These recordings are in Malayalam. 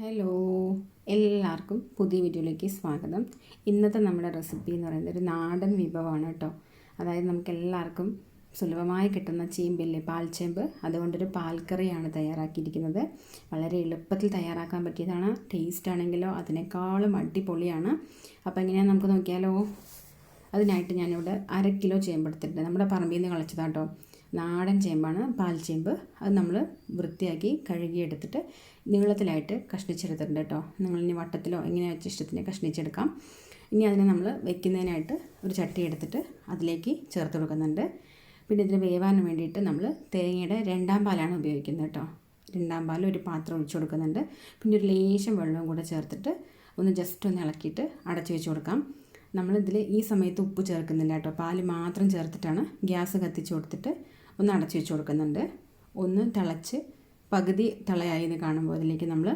ഹലോ എല്ലാവർക്കും പുതിയ വീഡിയോയിലേക്ക് സ്വാഗതം. ഇന്നത്തെ നമ്മുടെ റെസിപ്പി എന്ന് പറയുന്നത് ഒരു നാടൻ വിഭവമാണ് കേട്ടോ. അതായത് നമുക്ക് എല്ലാവർക്കും സുലഭമായി കിട്ടുന്ന ചേമ്പില്ലേ പാൽച്ചേമ്പ്. അതുകൊണ്ടൊരു പാൽക്കറിയാണ് തയ്യാറാക്കിയിരിക്കുന്നത്. വളരെ എളുപ്പത്തിൽ തയ്യാറാക്കാൻ പറ്റിയതാണ്. ടേസ്റ്റ് ആണെങ്കിലോ അതിനേക്കാളും അടിപൊളിയാണ്. അപ്പോൾ എങ്ങനെയാണെന്ന് നമുക്ക് നോക്കിയാലോ? അതിനായിട്ട് ഞാനിവിടെ അര കിലോ ചേമ്പ് എടുത്തിട്ടുണ്ട്. നമ്മുടെ പറമ്പിൽ നിന്ന് കളിച്ചതാട്ടോ. നാടൻ ചേമ്പാണ് പാൽ ചേമ്പ്. അത് നമ്മൾ വൃത്തിയാക്കി കഴുകിയെടുത്തിട്ട് നീളത്തിലായിട്ട് കഷ്ണിച്ചെടുത്തിട്ടുണ്ട് കേട്ടോ. നിങ്ങളിനി വട്ടത്തിലോ എങ്ങനെ വെച്ച ഇഷ്ടത്തിന് കഷ്ണിച്ചെടുക്കാം. ഇനി അതിനെ നമ്മൾ വെക്കുന്നതിനായിട്ട് ഒരു ചട്ടി എടുത്തിട്ട് അതിലേക്ക് ചേർത്ത് കൊടുക്കുന്നുണ്ട്. പിന്നെ ഇതിന് വേവാൻ വേണ്ടിയിട്ട് നമ്മൾ തേങ്ങയുടെ രണ്ടാം പാലാണ് ഉപയോഗിക്കുന്നത് കേട്ടോ. രണ്ടാം പാൽ ഒരു പാത്രം ഒഴിച്ചു കൊടുക്കുന്നുണ്ട്. പിന്നെ ഒരു ലേശം വെള്ളവും കൂടെ ചേർത്തിട്ട് ഒന്ന് ജസ്റ്റ് ഒന്ന് ഇളക്കിയിട്ട് അടച്ചു വെച്ച് കൊടുക്കാം. നമ്മളിതിൽ ഈ സമയത്ത് ഉപ്പ് ചേർക്കുന്നില്ല കേട്ടോ. പാൽ മാത്രം ചേർത്തിട്ടാണ് ഗ്യാസ് കത്തിച്ച് കൊടുത്തിട്ട് ഒന്ന് അടച്ചു വെച്ച് കൊടുക്കുന്നുണ്ട്. ഒന്ന് തിളച്ച് പകുതി എന്ന് കാണുമ്പോൾ അതിലേക്ക് നമ്മൾ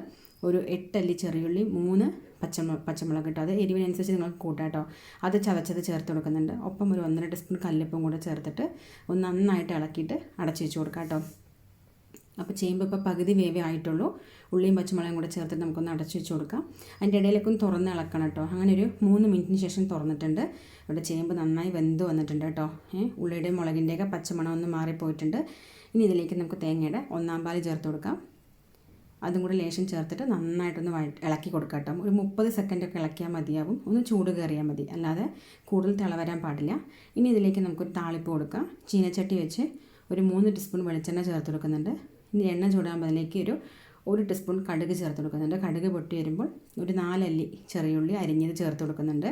ഒരു എട്ടല്ലി ചെറിയുള്ളി മൂന്ന് പച്ചമുളക് പച്ചമുളക് ഇട്ടോ അത് എരിവിനനുസരിച്ച് നിങ്ങൾക്ക് കൂട്ടാം കേട്ടോ. അത് ചതച്ചത് ചേർത്ത് കൊടുക്കുന്നുണ്ട്. ഒപ്പം ഒരു ഒന്നര ടീസ്പൂൺ കല്ലുപ്പും കൂടെ ചേർത്തിട്ട് ഒന്ന് നന്നായിട്ട് ഇളക്കിയിട്ട് അടച്ചു വെച്ച് കൊടുക്കാം കേട്ടോ. അപ്പോൾ ചേമ്പ് ഇപ്പോൾ പകുതി വേവേ ആയിട്ടുള്ളൂ. ഉള്ളിയും പച്ചമുളകും കൂടെ ചേർത്തിട്ട് നമുക്കൊന്ന് അടച്ചു വെച്ച് കൊടുക്കാം. അതിന്റെ ഇടയിലേക്ക് ഒന്ന് തുറന്ന് ഇളക്കണം കേട്ടോ. അങ്ങനെ ഒരു മൂന്ന് മിനിറ്റിന് ശേഷം തുറന്നിട്ടുണ്ട്. ഇവിടെ ചേമ്പ് നന്നായി വെന്ത് വന്നിട്ടുണ്ട് കേട്ടോ. ഏഹ് ഉള്ളിയുടെയും മുളകിന്റെയൊക്കെ പച്ചമണം ഒന്ന് മാറിപ്പോയിട്ടുണ്ട്. ഇനി ഇതിലേക്ക് നമുക്ക് തേങ്ങയുടെ ഒന്നാം പാൽ ചേർത്ത് കൊടുക്കാം. അതും കൂടെ ലേശം ചേർത്തിട്ട് നന്നായിട്ടൊന്ന് ഇളക്കി കൊടുക്കാം കേട്ടോ. ഒരു മുപ്പത് സെക്കൻഡൊക്കെ ഇളക്കിയാൽ മതിയാവും. ഒന്ന് ചൂട് കയറിയാൽ മതി. അല്ലാതെ കൂടുതൽ തിള വരാൻ പാടില്ല. ഇനി ഇതിലേക്ക് നമുക്കൊരു താളിപ്പ് കൊടുക്കാം. ചീനച്ചട്ടി വെച്ച് ഒരു മൂന്ന് ടീസ്പൂൺ വെളിച്ചെണ്ണ ചേർത്ത് കൊടുക്കുന്നുണ്ട്. ഇനി എണ്ണ ചൂടാകുമ്പോൾ അതിലേക്ക് ഒരു ഒരു ടീസ്പൂൺ കടുക് ചേർത്ത് കൊടുക്കുന്നുണ്ട്. കടുക് പൊട്ടി വരുമ്പോൾ ഒരു നാലല്ലി ചെറിയുള്ളി അരിഞ്ഞത് ചേർത്ത് കൊടുക്കുന്നുണ്ട്.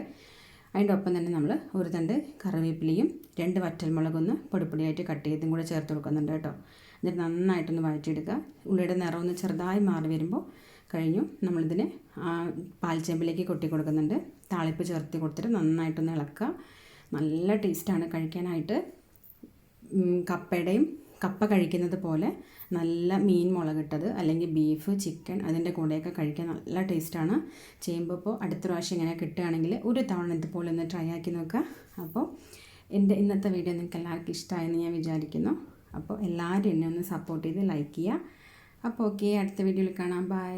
അതിന്റെ ഒപ്പം തന്നെ നമ്മൾ ഒരു തണ്ട് കറിവേപ്പിലയും രണ്ട് വറ്റൽമുളകൊന്ന് പൊടിപ്പൊടിയായിട്ട് കട്ട് ചെയ്തും കൂടെ ചേർത്ത് കൊടുക്കുന്നുണ്ട് കേട്ടോ. എന്നിട്ട് നന്നായിട്ടൊന്ന് വഴറ്റിയെടുക്കുക. ഉള്ളിയുടെ നിറമൊന്ന് ചെറുതായി മാറി വരുമ്പോൾ കഴിഞ്ഞു. നമ്മളിതിനെ പാൽച്ചേമ്പിലേക്ക് കൊട്ടി കൊടുക്കുന്നുണ്ട്. താളിപ്പ് ചേർത്ത് കൊടുത്തിട്ട് നന്നായിട്ടൊന്ന് ഇളക്കുക. നല്ല ടേസ്റ്റാണ് കഴിക്കാനായിട്ട്. കപ്പയുടെയും കപ്പ കഴിക്കുന്നത് പോലെ നല്ല മീൻ മുളകിട്ടത് അല്ലെങ്കിൽ ബീഫ് ചിക്കൻ അതിന്റെ കൂടെയൊക്കെ കഴിക്കാൻ നല്ല ടേസ്റ്റാണ് ചെയ്യുമ്പോൾ അടുത്ത പ്രാവശ്യം ഇങ്ങനെ കിട്ടുകയാണെങ്കിൽ ഒരു തവണ ഇതുപോലെ ഒന്ന് ട്രൈ ആക്കി നോക്കുക. അപ്പോൾ എന്റെ ഇന്നത്തെ വീഡിയോ നിങ്ങൾക്ക് എല്ലാവർക്കും ഇഷ്ടമായെന്ന് ഞാൻ വിചാരിക്കുന്നു. അപ്പോൾ എല്ലാവരും എന്നെ ഒന്ന് സപ്പോർട്ട് ചെയ്ത് ലൈക്ക് ചെയ്യുക. അപ്പോൾ ഓക്കെ അടുത്ത വീഡിയോയിൽ കാണാം. ബൈ